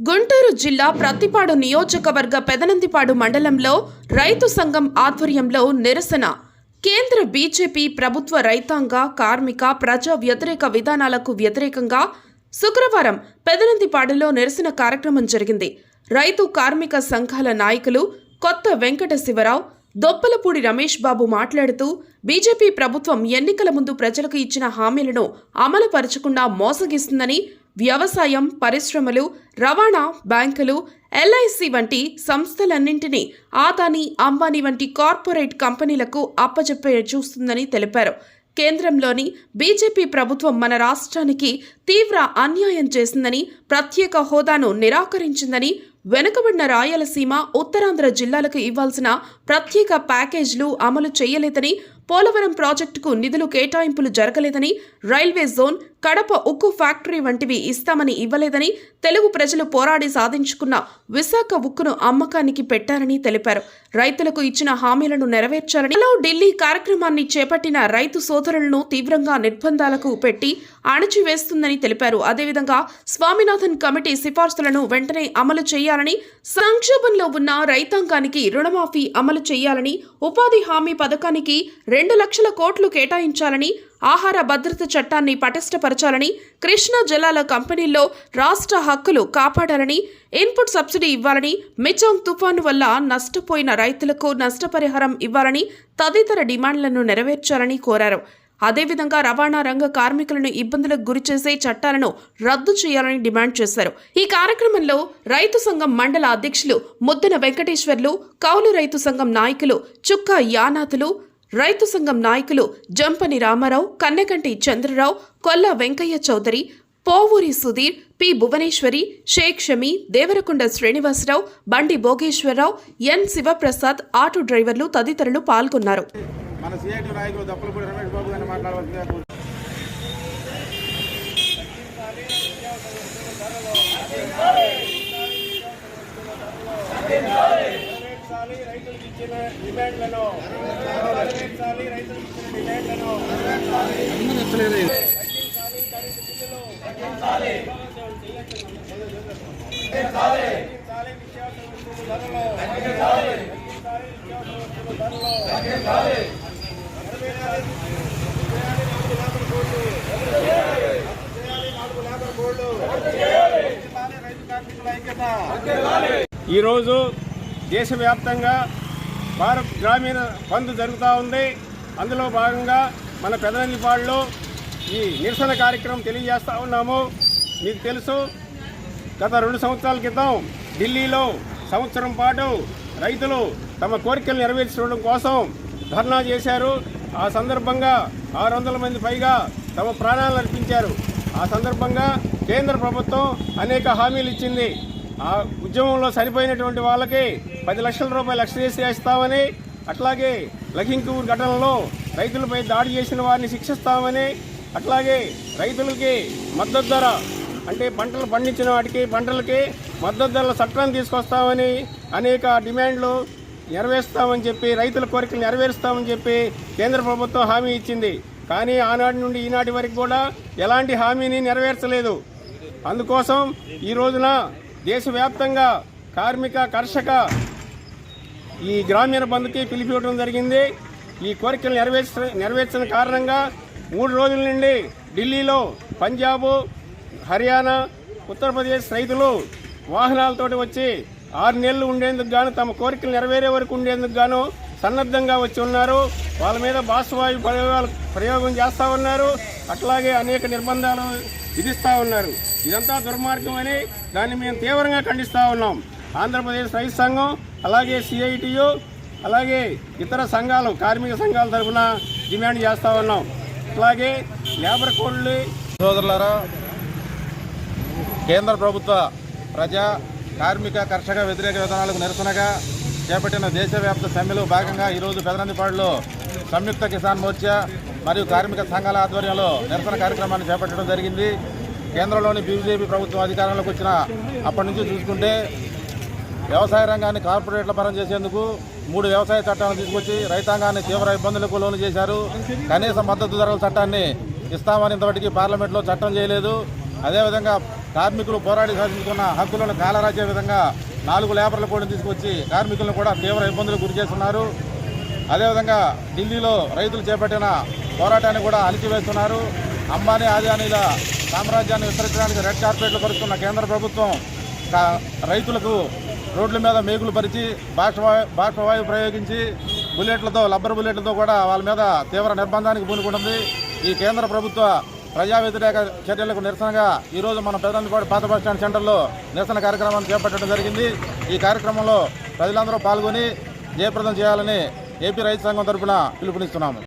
గుంటూరు జిల్లా ప్రత్తిపాడు నియోజకవర్గ పెదనందిపాడు మండలంలో రైతు సంఘం ఆధ్వర్యంలో నిరసన. కేంద్ర బీజేపీ ప్రభుత్వ రైతాంగ కార్మిక ప్రజా వ్యతిరేక విధానాలకు వ్యతిరేకంగా శుక్రవారం పెదనందిపాడులో నిరసన కార్యక్రమం జరిగింది. రైతు కార్మిక సంఘాల నాయకులు కొత్త వెంకట శివరావు దొప్పలపూడి రమేష్ బాబు మాట్లాడుతూ బీజేపీ ప్రభుత్వం ఎన్నికల ముందు ప్రజలకు ఇచ్చిన హామీలను అమలుపరచకుండా మోసగిస్తుందని వ్యవసాయం పరిశ్రమలు రవాణా బ్యాంకులు ఎల్ఐసి వంటి సంస్థలన్నింటినీ ఆదాని అంబానీ వంటి కార్పొరేట్ కంపెనీలకు అప్పచెప్పే చూస్తుందని తెలిపారు. కేంద్రంలోని బీజేపీ ప్రభుత్వం మన రాష్ట్రానికి తీవ్ర అన్యాయం చేసిందని ప్రత్యేక హోదాను నిరాకరించిందని వెనుకబడిన రాయలసీమ ఉత్తరాంధ్ర జిల్లాలకు ఇవ్వాల్సిన ప్రత్యేక ప్యాకేజీలు అమలు చేయలేదని పోలవరం ప్రాజెక్టుకు నిధులు కేటాయింపులు జరగలేదని రైల్వే జోన్ కడప ఉక్కు ఫ్యాక్టరీ వంటివి ఇస్తామని ఇవ్వలేదని తెలుగు ప్రజలు పోరాడి సాధించుకున్న విశాఖ ఉక్కును అమ్మకానికి పెట్టారని తెలిపారు. రైతులకు ఇచ్చిన హామీలను నెరవేర్చాలని హలో ఢిల్లీ కార్యక్రమాన్ని చేపట్టిన రైతు సోదరులను తీవ్రంగా నిర్బంధాలకు పెట్టి అణచివేస్తుందని తెలిపారు. అదేవిధంగా స్వామినాథన్ కమిటీ సిఫార్సులను వెంటనే అమలు చేయాలని సంక్షోభంలో ఉన్న రైతాంగానికి రుణమాఫీ అమలు చేయాలని ఉపాధి హామీ పథకానికి రెండు లక్షల కోట్లు కేటాయించాలని ఆహార భద్రత చట్టాన్ని పటిష్టపరచాలని కృష్ణా జిల్లాల కంపెనీల్లో రాష్ట్ర హక్కులు కాపాడాలని ఇన్పుట్ సబ్సిడీ ఇవ్వాలని మిచాంగ్ తుఫాను వల్ల నష్టపోయిన రైతులకు నష్టపరిహారం ఇవ్వాలని తదితర డిమాండ్లను నెరవేర్చాలని కోరారు. అదేవిధంగా రవాణా రంగ కార్మికులను ఇబ్బందులకు గురిచేసే చట్టాలను రద్దు చేయాలని డిమాండ్ చేశారు. ఈ కార్యక్రమంలో రైతు సంఘం మండల అధ్యక్షులు ముద్దన వెంకటేశ్వర్లు కౌలు రైతు సంఘం నాయకులు చుక్కా యానాథులు రైతు సంఘం నాయకులు జంపని రామారావు కన్నెకంటి చంద్రరావు కొల్ల వెంకయ్య చౌదరి పోవూరి సుధీర్ పి భువనేశ్వరి షేక్ షమి దేవరకొండ శ్రీనివాసరావు బండి భోగేశ్వరరావు ఎన్ శివప్రసాద్ ఆటో డ్రైవర్లు తదితరులు పాల్గొన్నారు. మన నాయకులు నెరవేర్చాలి రైతులకు ఇచ్చిన డిమాండ్లను. నెరవేర్చాలి రైతులకు ఇచ్చిన డిమాండ్లను. ఈరోజు దేశవ్యాప్తంగా భారత్ గ్రామీణ బంద్ జరుగుతూ ఉంది. అందులో భాగంగా మన పెదనందిపాడులో ఈ నిరసన కార్యక్రమం తెలియజేస్తూ ఉన్నాము. మీకు తెలుసు గత రెండు సంవత్సరాల క్రితం ఢిల్లీలో సంవత్సరం పాటు రైతులు తమ కోరికలు నెరవేర్చడం కోసం ధర్నా చేశారు. ఆ సందర్భంగా ఆరు వందల మంది పైగా తమ ప్రాణాలు అర్పించారు. ఆ సందర్భంగా కేంద్ర ప్రభుత్వం అనేక హామీలు ఇచ్చింది. ఆ ఉద్యమంలో చనిపోయినటువంటి వాళ్ళకి పది లక్షల రూపాయలు ఎక్స్ట్రేస్ చేస్తామని అట్లాగే లఖింపూర్ ఘటనలో రైతులపై దాడి చేసిన వారిని శిక్షిస్తామని అట్లాగే రైతులకి మద్దతు ధర అంటే పంటలు పండించిన వాటికి పంటలకి మద్దతు ధరల చట్టాన్ని తీసుకొస్తామని అనేక డిమాండ్లు నెరవేరుస్తామని చెప్పి రైతుల కోరికలు నెరవేరుస్తామని చెప్పి కేంద్ర ప్రభుత్వం హామీ ఇచ్చింది. కానీ ఆనాటి నుండి ఈనాటి వరకు కూడా ఎలాంటి హామీని నెరవేర్చలేదు. అందుకోసం ఈ రోజున దేశవ్యాప్తంగా కార్మిక కర్షక ఈ గ్రామీణ బంద్కి పిలిపివ్వడం జరిగింది. ఈ కోరికలు నెరవేర్చ నెరవేర్చిన కారణంగా మూడు రోజుల నుండి ఢిల్లీలో పంజాబు హర్యానా ఉత్తరప్రదేశ్ రైతులు వాహనాలతోటి వచ్చి ఆరు నెలలు ఉండేందుకు గాను తమ కోరికలు నెరవేరే వరకు ఉండేందుకు గాను సన్నద్ధంగా వచ్చి ఉన్నారు. వాళ్ళ మీద బాష్పవాయు ప్రయోగాలు ప్రయోగం చేస్తూ ఉన్నారు. అట్లాగే అనేక నిర్బంధాలు విధిస్తూ ఉన్నారు. ఇదంతా దుర్మార్గం అని దాన్ని మేము తీవ్రంగా ఖండిస్తూ ఉన్నాం. ఆంధ్రప్రదేశ్ రైతు సంఘం అలాగే సిఐటియు అలాగే ఇతర సంఘాలు కార్మిక సంఘాల తరఫున డిమాండ్ చేస్తూ ఉన్నాం. అట్లాగే లేబర్ కోడ్లు సోదరులారా కేంద్ర ప్రభుత్వ ప్రజా కార్మిక కర్షక వ్యతిరేక విధానాలకు నిరసనగా చేపట్టిన దేశవ్యాప్త సమ్మెలో భాగంగా ఈరోజు పెదనందిపాడులో సంయుక్త కిసాన్ మోర్చా మరియు కార్మిక సంఘాల ఆధ్వర్యంలో నిరసన కార్యక్రమాన్ని చేపట్టడం జరిగింది. కేంద్రంలోని బీజేపీ ప్రభుత్వం అధికారంలోకి వచ్చిన అప్పటి నుంచి చూసుకుంటే వ్యవసాయ రంగాన్ని కార్పొరేట్ల పరం చేసేందుకు మూడు వ్యవసాయ చట్టాలను తీసుకొచ్చి రైతాంగాన్ని తీవ్ర ఇబ్బందులకు లోను చేశారు. కనీస మద్దతు ధరల చట్టాన్ని ఇస్తామని ఇంతవరకు పార్లమెంట్లో చట్టం చేయలేదు. అదేవిధంగా కార్మికులు పోరాడి సాధించుకున్న హక్కులను కాలరాచే విధంగా నాలుగు లేబర్ల కూడా తీసుకొచ్చి కార్మికులను కూడా తీవ్ర ఇబ్బందులకు గురి చేస్తున్నారు. అదేవిధంగా ఢిల్లీలో రైతులు చేపట్టిన పోరాటాన్ని కూడా అణిచివేస్తున్నారు. అంబానీ ఆదానీల సామ్రాజ్యాన్ని విస్తరించడానికి రెడ్ కార్పెట్లు పరుస్తున్న కేంద్ర ప్రభుత్వం రైతులకు రోడ్ల మీద మేకులు పరిచి బాష్పవాయు బాష్పవాయు ప్రయోగించి బుల్లెట్లతో లబ్బర్ బుల్లెట్లతో కూడా వాళ్ళ మీద తీవ్ర నిర్బంధానికి పూనుకుంటుంది. ఈ కేంద్ర ప్రభుత్వ ప్రజా వ్యతిరేక చర్యలకు నిరసనగా ఈరోజు మన పెదనందిపాడు పాత బస్టాండ్ సెంటర్లో నిరసన కార్యక్రమాన్ని చేపట్టడం జరిగింది. ఈ కార్యక్రమంలో ప్రజలందరూ పాల్గొని జయప్రదం చేయాలని ఏపీ రైతు సంఘం తరపున పిలుపునిస్తున్నాము.